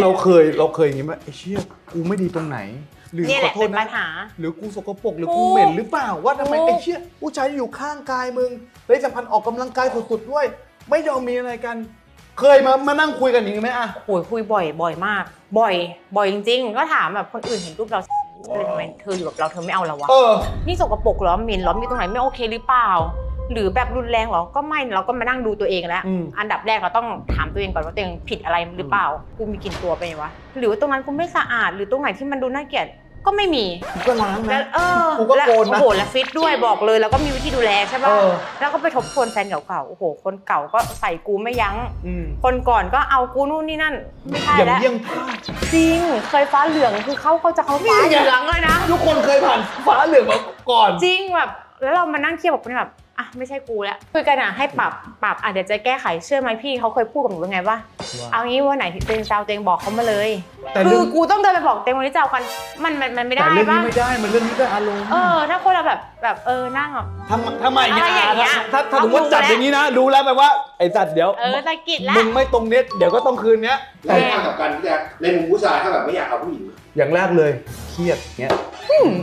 เราเคยเราเคยอย่างงี้ไหมไอ้เชี่ยกูไม่ดีตรงไหน หรือเนี่ยขแหอละโทเป็ษนปันะญหา หรือกูสกปรกหรือถูกูกเหม็นหรือเปล่าว่าทำไมถูกไอ้เชี่ยผู้ชายอยู่ข้างกายมึงและสัมพันธ์ออกกำลังกายสุดๆด้วย ไม่ยอมมีอะไรกัน เคยมามานั่งคุยกันอย่างงี้ไหมอะ โอ้ยคุยบ่อยบ่อยมาก บ่อย บ่อยจริงๆ ก็ถามแบบคนอื่นเห็นรูปเราเลยทำไมเธออยู่กับเราเธอไม่เอาเราวะ เออ นี่สกปรกเหรอเหม็นเหรอมีตรงไหนไม่โอเคหรือเปล่า หรือแบบรุนแรงเหรอ ก็ไม่ เราก็มานั่งดูตัวเองแล้วอืมอันดับแรกเราต้องถามตัวเองก่อนว่าตัวเองผิดอะไรหรือเปล่า กูมีกลิ่นตัวไปไหนวะ หรือว่าตรงนั้นกูไม่สะอาด หรือตรงไหนที่มันดูน่าเกลียด ก็ไม่มี กูก็ล้างแล้นะวเออกูก็แล้วโกนนะ โอ้โหแล้วฟิตด้วยบอกเลย แล้วก็มีวิธีดูแลใช่เอป่ะอแล้วก็ไปทบทวนแฟนเก่าๆ โอ้โห คนเก่าก็ใส่กูไม่ยั้งอืมคนก่อนก็เอากูนู่นนี่นั่น ไม่ใช่อย่างแล้ว เยี่ยงพลาดจริง เคยฟ้าเหลืองคือเขาเขาจะเขาฟ้านี่ไงเหลืองเลยนะ ทุกคนเคยผ่านฟ้าเหลืองมาก่อน จริงแบบ แล้วเรามานั่งเทียบกับคนที่แบบอะไม่ใช่กูแล้วคุยกันอะให้ปรับปรับอะเดี๋ยวจะแก้ไขเชื่อไหมพี่เขาเคยพูดกับหนูว่าไงว่าว่าเอางี้วันไหนที่ตัวเองจะเอาตัวเองบอกเขามาเลย แต่คืเรื่อองกูต้องเดินไปบอกเต็งวันนี้จะเอากันมันมันมันไม่แต่ได้เรื่องนี้ปะไม่ได้มันเรื่องนี้ก็อารมณ์เออ ถ้าคนเราแบบแบบเออนั่งอะทำทำไมอย่างอะไรอย่างเงี้เงี้ยยถ้าถ้าเอาสมมติจัดดูแล้ว อย่างนี้นะดูแล้วแปลว่าไอ้จัดเดี๋ยว เออตะกิดละมึงไม่ตรงเนี้ยเดี๋ยวก็ต้องคืนเนี้ยในทางกลับกันพี่แจ๊คในมุมผู้ชายถ้าแบบไม่อยากเอาผู้หญิง อย่างแรกเลยเครียดเงี้ย